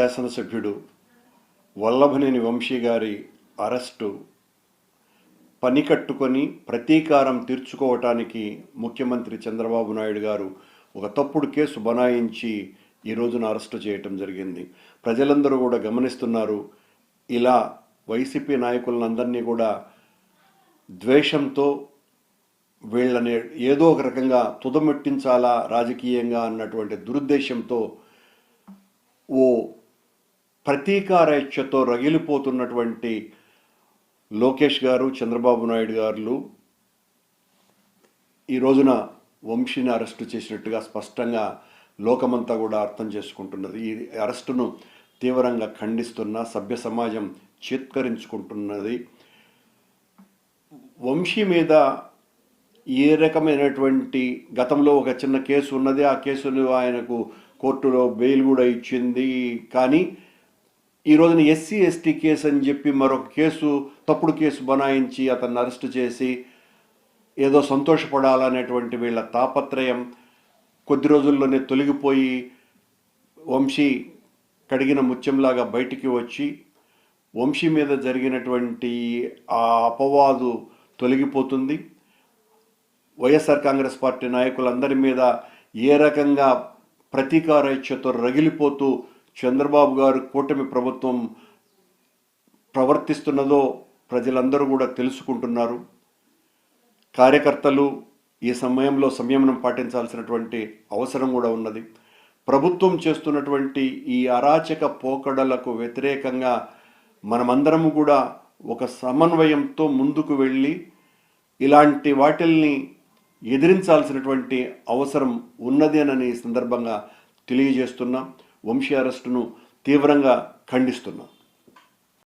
శాసనసభ్యుడు వల్లభనేని వంశీ గారి అరెస్టు పని కట్టుకొని ప్రతీకారం తీర్చుకోవటానికి ముఖ్యమంత్రి చంద్రబాబు నాయుడు గారు ఒక తప్పుడు కేసు బనాయించి ఈ రోజున అరెస్టు చేయటం జరిగింది. ప్రజలందరూ కూడా గమనిస్తున్నారు. ఇలా వైసీపీ నాయకులందరినీ కూడా ద్వేషంతో వీళ్ళని ఏదో ఒక రకంగా తుదమెట్టించాలా రాజకీయంగా అన్నటువంటి దురుద్దేశంతో ఓ ప్రతీకారేచ్ఛతో రగిలిపోతున్నటువంటి లోకేష్ గారు చంద్రబాబు నాయుడు గారు ఈ రోజున వంశీని అరెస్టు చేసినట్టుగా స్పష్టంగా లోకమంతా కూడా అర్థం చేసుకుంటున్నది. ఈ అరెస్టును తీవ్రంగా ఖండిస్తున్న సభ్య సమాజం చేత్కరించుకుంటున్నది. వంశీ మీద ఏ రకమైనటువంటి గతంలో ఒక చిన్న కేసు ఉన్నది. ఆ కేసును ఆయనకు కోర్టులో బెయిల్ కూడా ఇచ్చింది. కానీ ఈ రోజున ఎస్సీ ఎస్టీ కేసు అని చెప్పి మరొక కేసు తప్పుడు కేసు బనాయించి అతన్ని అరెస్ట్ చేసి ఏదో సంతోషపడాలనేటువంటి వీళ్ళ తాపత్రయం కొద్ది రోజుల్లోనే తొలగిపోయి వంశీ కడిగిన ముత్యంలాగా బయటికి వచ్చి వంశీ మీద జరిగినటువంటి ఆ అపవాదు తొలగిపోతుంది. వైఎస్ఆర్ కాంగ్రెస్ పార్టీ నాయకులందరి మీద ఏ రకంగా ప్రతీకార ఇచ్చతో రగిలిపోతూ చంద్రబాబు గారు కూటమి ప్రభుత్వం ప్రవర్తిస్తున్నదో ప్రజలందరూ కూడా తెలుసుకుంటున్నారు. కార్యకర్తలు ఈ సమయంలో సంయమనం పాటించాల్సినటువంటి అవసరం కూడా ఉన్నది. ప్రభుత్వం చేస్తున్నటువంటి ఈ అరాచక పోకడలకు వ్యతిరేకంగా మనమందరం కూడా ఒక సమన్వయంతో ముందుకు వెళ్ళి ఇలాంటి వాటిల్ని ఎదిరించాల్సినటువంటి అవసరం ఉన్నది అని సందర్భంగా తెలియజేస్తున్నాం. వంశీ అరెస్టును తీవ్రంగా ఖండిస్తున్నాం.